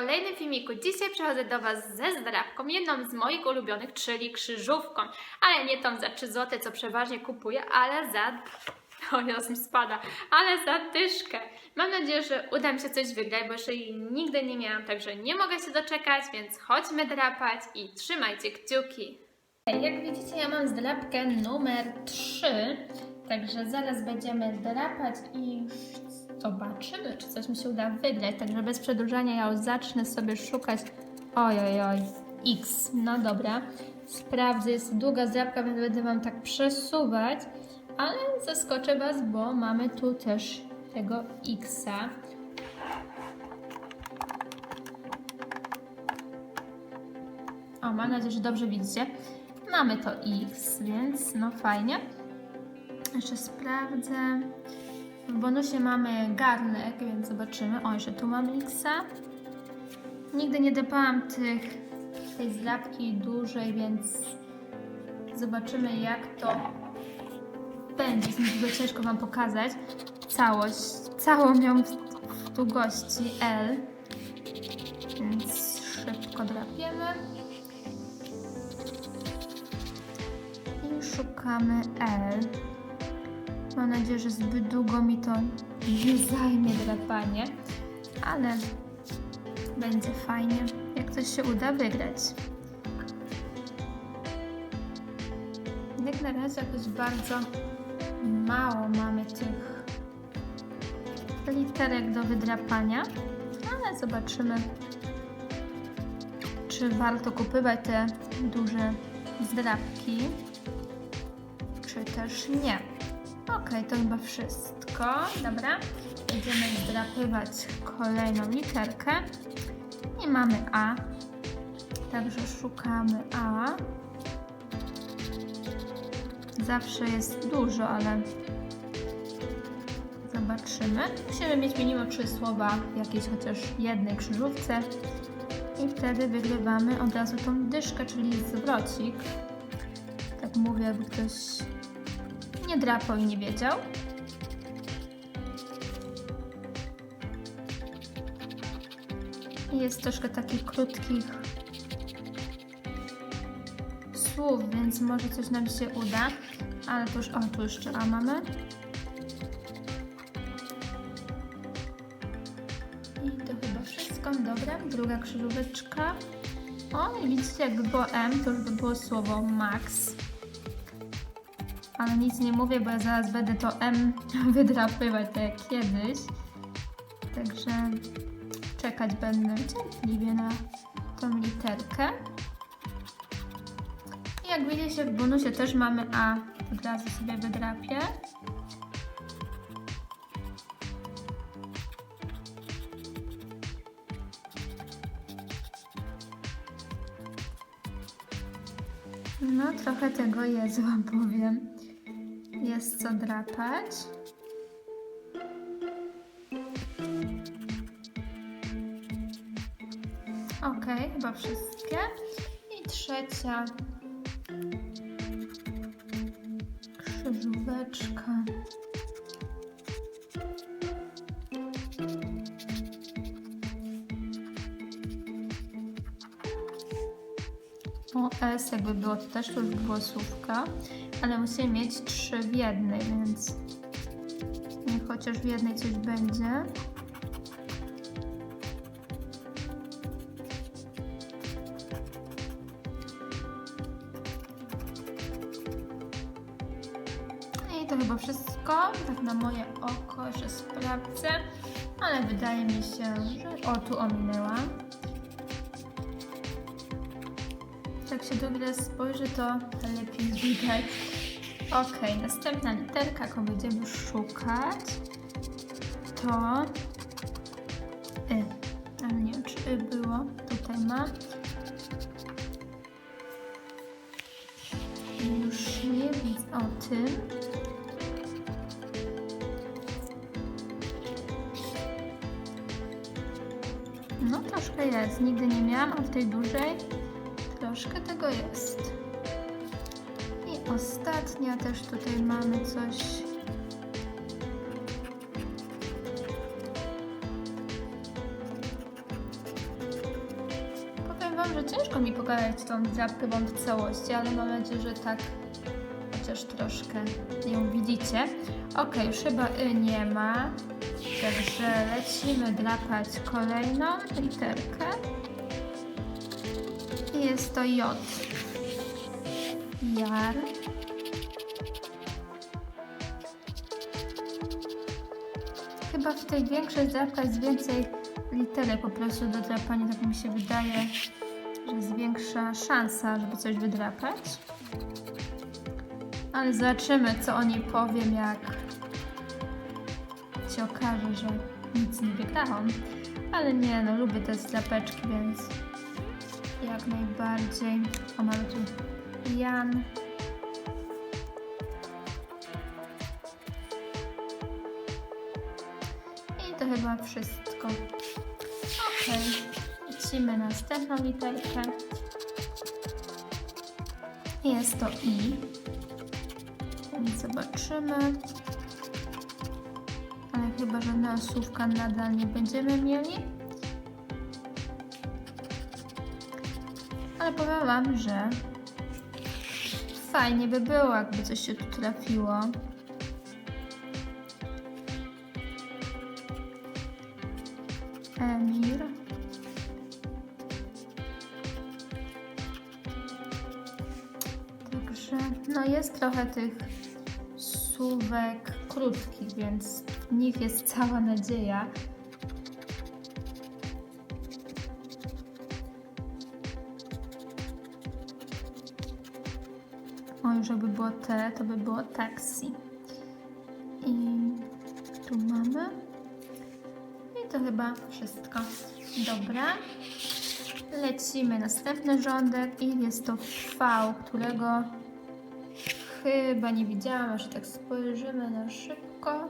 kolejnym filmiku. Dzisiaj przychodzę do Was ze zdrabką, jedną z moich ulubionych, czyli krzyżówką. Ale nie tą za 3 zł, co przeważnie kupuję, ale za... O, teraz mi spada. Ale za dyszkę. Mam nadzieję, że uda mi się coś wygrać, bo jeszcze jej nigdy nie miałam, także nie mogę się doczekać, więc chodźmy drapać i trzymajcie kciuki. Jak widzicie, ja mam zdrabkę numer 3, także zaraz będziemy drapać i zobaczymy, czy coś mi się uda wygrać. Także bez przedłużania ja już zacznę sobie szukać. Oj, oj, oj, X. No dobra, sprawdzę. Jest długa zdrabka, więc będę Wam tak przesuwać, ale zaskoczę Was, bo mamy tu też tego Xa. O, mam nadzieję, że dobrze widzicie. Mamy to X, więc no fajnie. Jeszcze sprawdzę. W bonusie mamy garnek, więc zobaczymy. O, jeszcze tu mamy Xa. Nigdy nie dopałam tych, tej zdrabki dłużej, więc zobaczymy jak to będzie. Jest mi ciężko Wam pokazać całość. Całą ją w długości L. Więc szybko drapiemy. I szukamy L. Mam nadzieję, że zbyt długo mi to nie zajmie drapanie, ale będzie fajnie, jak coś się uda wygrać. Jak na razie jakoś bardzo mało mamy tych literek do wydrapania, ale zobaczymy, czy warto kupywać te duże zdrapki, czy też nie. Ok, to chyba wszystko. Dobra, będziemy zdrapywać kolejną literkę. I mamy A. Także szukamy A. Zawsze jest dużo, ale zobaczymy. Musimy mieć minimum trzy słowa w jakiejś chociaż jednej krzyżówce. I wtedy wygrywamy od razu tą dyszkę, czyli zwrocik. Tak mówię, jakby ktoś nie drapał i nie wiedział. Jest troszkę takich krótkich słów, więc może coś nam się uda. Ale to już, o, tu jeszcze A mamy. I to chyba wszystko. Dobra, druga krzyżóweczka. O, i widzicie, jakby było M, to już by było słowo max ale nic nie mówię, bo ja zaraz będę to M wydrapywać tak jak kiedyś. Także czekać będę cierpliwie na tą literkę. I jak widzicie w bonusie też mamy A, od razu sobie wydrapię. No trochę tego jest, wam powiem. Jest co drapać. Ok, chyba wszystkie. I trzecia to też już było słówka, ale musimy mieć trzy w jednej, więc niech chociaż w jednej coś będzie. I to chyba wszystko, tak na moje oko, że sprawdzę, ale wydaje mi się, że o, tu ominęłam. Jak się dobrze spojrzy, to lepiej widać. Ok, następna literka, jaką będziemy szukać, to Y. Ale nie wiem, czy Y było. Tutaj ma. Już nie widzę o tym. No troszkę jest. Nigdy nie miałam, a w tej dużej troszkę tego jest. I ostatnia też tutaj mamy coś. że ciężko mi pokazać tą drapkę wam w całości, ale mam nadzieję, że tak chociaż troszkę ją widzicie. Ok, już chyba y nie ma, także lecimy drapać kolejną literkę. Jest to J. Jar. Chyba w tej większej drapkach jest więcej literek po prostu do drapania, tak mi się wydaje, że jest większa szansa, żeby coś wydrapać. Ale zobaczymy, co o niej powiem, jak się okaże, że nic nie wygrałam. Ale nie, no lubię te drapeczki, więc jak najbardziej. O, mamy tu Jan. I to chyba wszystko. Ok, lecimy na następną literkę. Jest to I. Więc zobaczymy. Ale chyba żadnego słówka nadal nie będziemy mieli. Ale powiem Wam, że fajnie by było, jakby coś się tu trafiło. Emir. Także, no jest trochę tych słówek krótkich, więc w nich jest cała nadzieja. Jakby było T, to by było taksi. I tu mamy. I to chyba wszystko. Dobra. Lecimy następny rządek i jest to V, którego chyba nie widziałam, aż tak spojrzymy na szybko.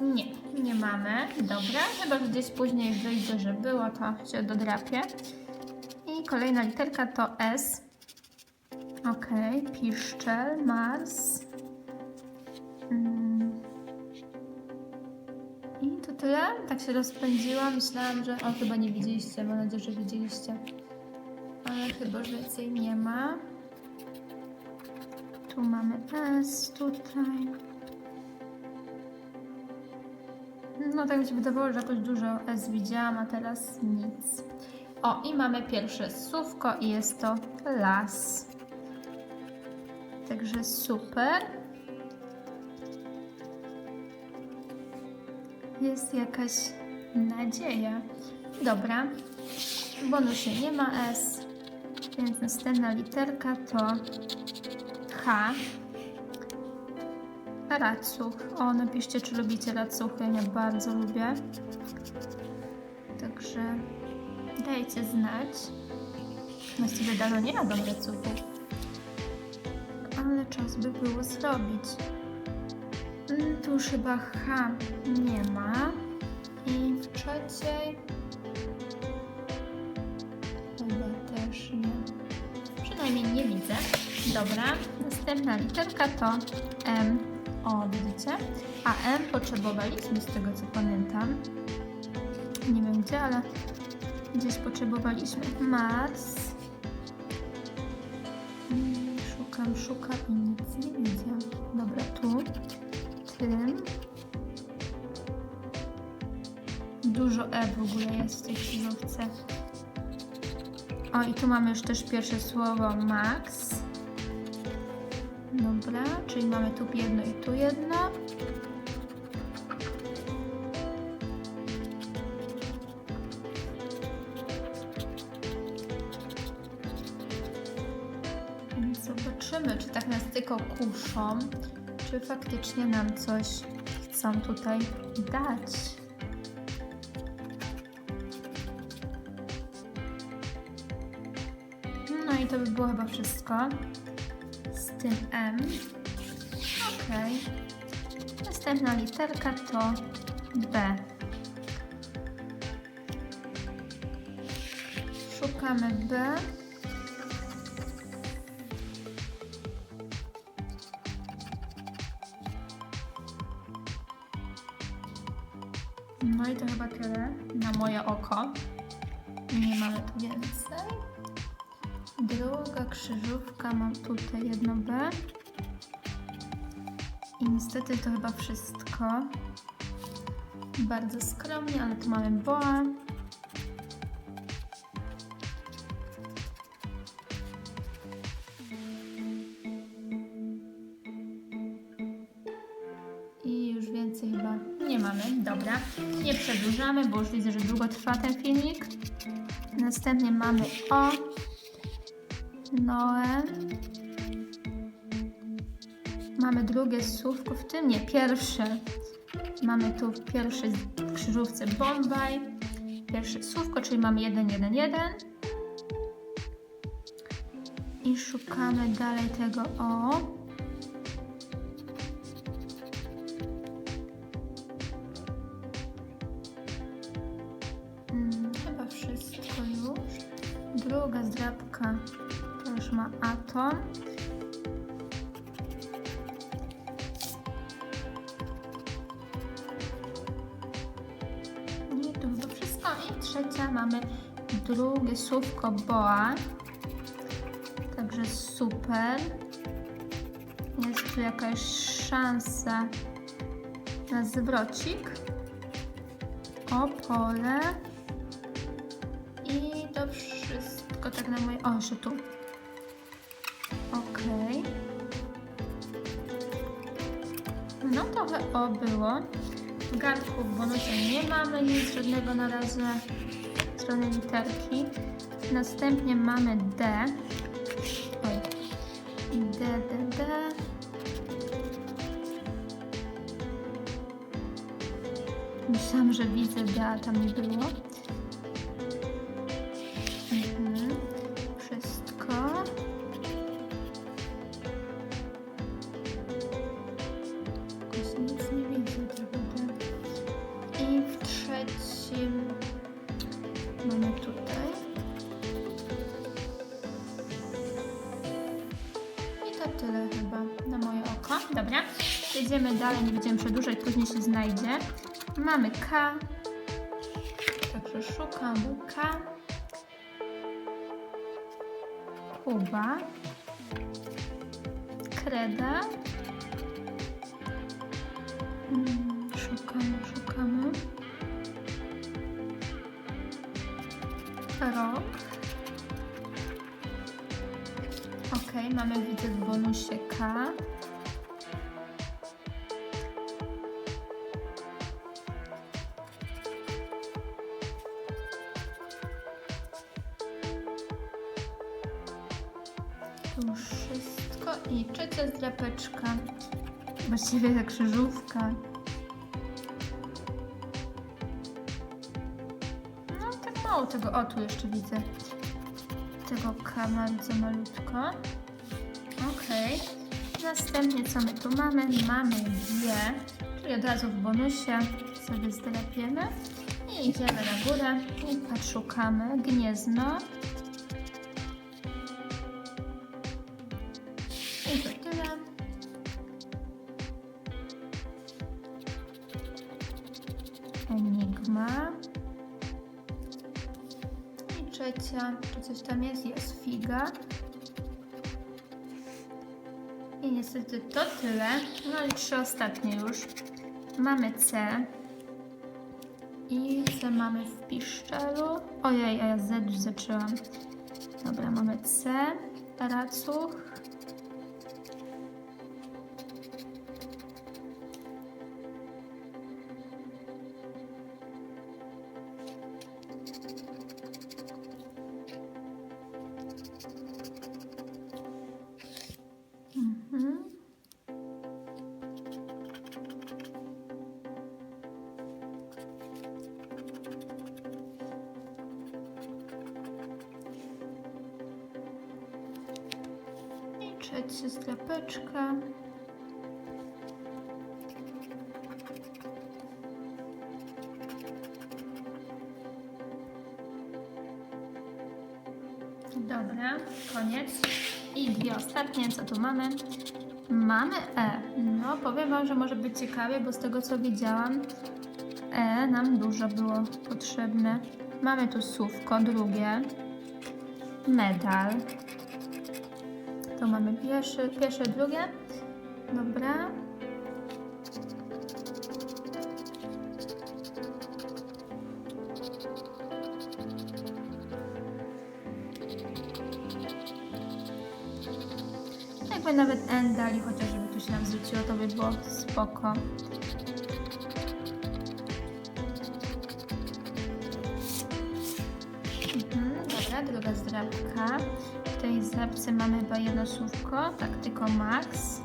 Nie, nie mamy. Dobra, chyba że gdzieś później wyjdzie, że było, to się dodrapie. Kolejna literka to S. Ok, piszczel, Mars. Mm. I to tyle. Tak się rozpędziłam. Myślałam, że. O, chyba nie widzieliście. Mam nadzieję, że widzieliście. Ale chyba, że więcej nie ma. Tu mamy S, tutaj. No tak mi się wydawało, że jakoś dużo S widziałam, a teraz nic. O, i mamy pierwsze słówko i jest to las. Także super. Jest jakaś nadzieja. Dobra. W bonusie nie ma S, więc następna literka to H. Racuch. O, napiszcie, czy lubicie racuchy. Ja bardzo lubię. Także dajcie znać. Właściwie dawno nie jadam racuchów. Ale czas by było zrobić. Mm, Tu już chyba H nie ma. I w trzeciej chyba też nie. Przynajmniej nie widzę. Dobra, następna literka to M. O, widzicie? A M potrzebowaliśmy z tego co pamiętam. Nie wiem gdzie, ale gdzieś potrzebowaliśmy. Mars. Szukam, szukam i nic nie widzę. Dobra, tu. Tym. Dużo E w ogóle jest w tej krzyżówce. O, i tu mamy już też pierwsze słowo Max. Dobra, czyli mamy tu jedno i tu jedno. Tylko kuszą, czy faktycznie nam coś chcą tutaj dać. No i to by było chyba wszystko z tym M. Ok. Następna literka to B. Szukamy B. więcej. Druga krzyżówka, mam tutaj jedno B. I niestety to chyba wszystko. Bardzo skromnie, ale tu mamy boa. I już więcej chyba nie mamy. Dobra, nie przedłużamy, bo już widzę, że długo trwa ten filmik. Następnie mamy O, Noe. Mamy drugie słówko, w tym nie, pierwsze. Mamy tu w pierwszej krzyżówce Bombaj. Pierwsze słówko, czyli mamy 1, 1, 1. I szukamy dalej tego O. trzecia mamy drugie słówko boa. Także super. Jest tu jakaś szansa na zwrocik. O pole. I to wszystko tak na moje... O, jeszcze tu. Okej. No trochę o było. W garnku w bonusie nie mamy nic żadnego na razie. Strony literki. Następnie mamy D. Oj. D, D, D. Myślałam, że widzę D, a tam nie było. Tyle chyba na moje oko. Dobra, jedziemy dalej, nie będziemy przedłużać, później się znajdzie. Mamy K, także szukamy K. Kuba, Kreda. Mm, Szukamy, szukamy. K. Tu wszystko. I trzecia zdrapeczka. Właściwie ta krzyżówka. No tak mało tego. O, tu jeszcze widzę. Tego K bardzo malutko. Okej. Następnie co my tu mamy? Mamy G, czyli od razu w bonusie sobie zdrapiemy. I idziemy na górę i szukamy gniezno. Niestety to tyle. No i trzy ostatnie już. Mamy C. I C mamy w piszczelu. Ojej, a ja Z już zaczęłam. Dobra, mamy C. Racuch. I trzecia strapeczka. Dobra, koniec. I dwie ostatnie, co tu mamy? Mamy E. No, powiem Wam, że może być ciekawie, bo z tego co widziałam, E nam dużo było potrzebne. Mamy tu słówko drugie. Medal. To mamy pierwsze, pierwsze drugie. Dobra. Jakby nawet N dali, chociaż żeby tu się nam zwróciło, to by było spoko. Mhm, dobra, druga zdrabka. Tej zdrabce mamy chyba jedno słówko, tak, tylko Max.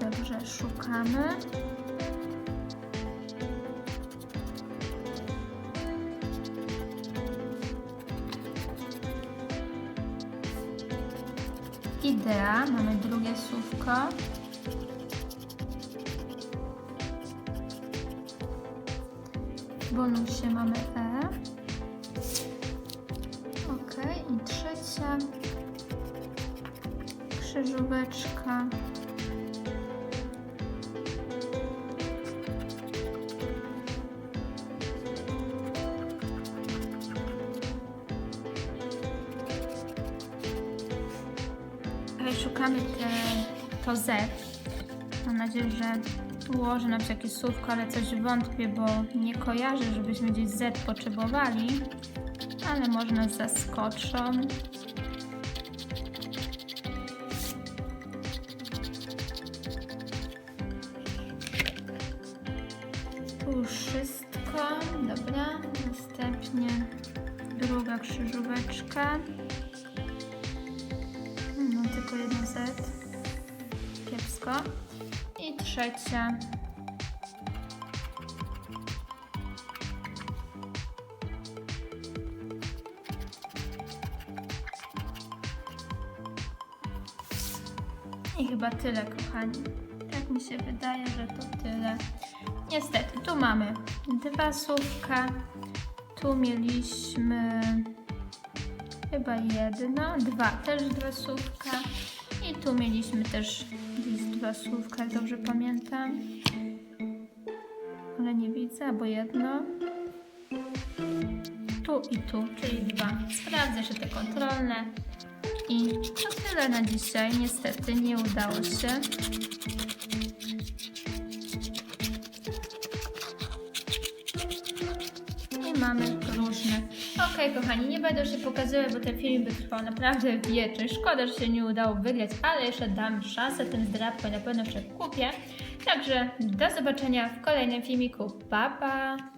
Dobrze, szukamy. Idea, mamy drugie słówko. W bonusie mamy E. Tutaj szukamy te, to Z. Mam nadzieję, że ułożę na jakieś słówko, ale coś wątpię, bo nie kojarzę, żebyśmy gdzieś Z potrzebowali. Ale może nas zaskoczą. I trzecia. I chyba tyle, kochani. Tak mi się wydaje, że to tyle. Niestety, tu mamy dwa słówka. Tu mieliśmy chyba jedno, dwa, też dwa słówka. I tu mieliśmy też słówka, jak dobrze pamiętam. Ale nie widzę, albo jedno. Tu i tu, czyli dwa. Sprawdzę jeszcze te kontrolne. I to tyle na dzisiaj. Niestety nie udało się. Okej, kochani, nie będę się pokazywać, bo ten film by trwał naprawdę wieczór. Szkoda, że się nie udało wygrać, ale jeszcze dam szansę tym zdrabkom, na pewno przekupię. Także do zobaczenia w kolejnym filmiku. Pa, pa!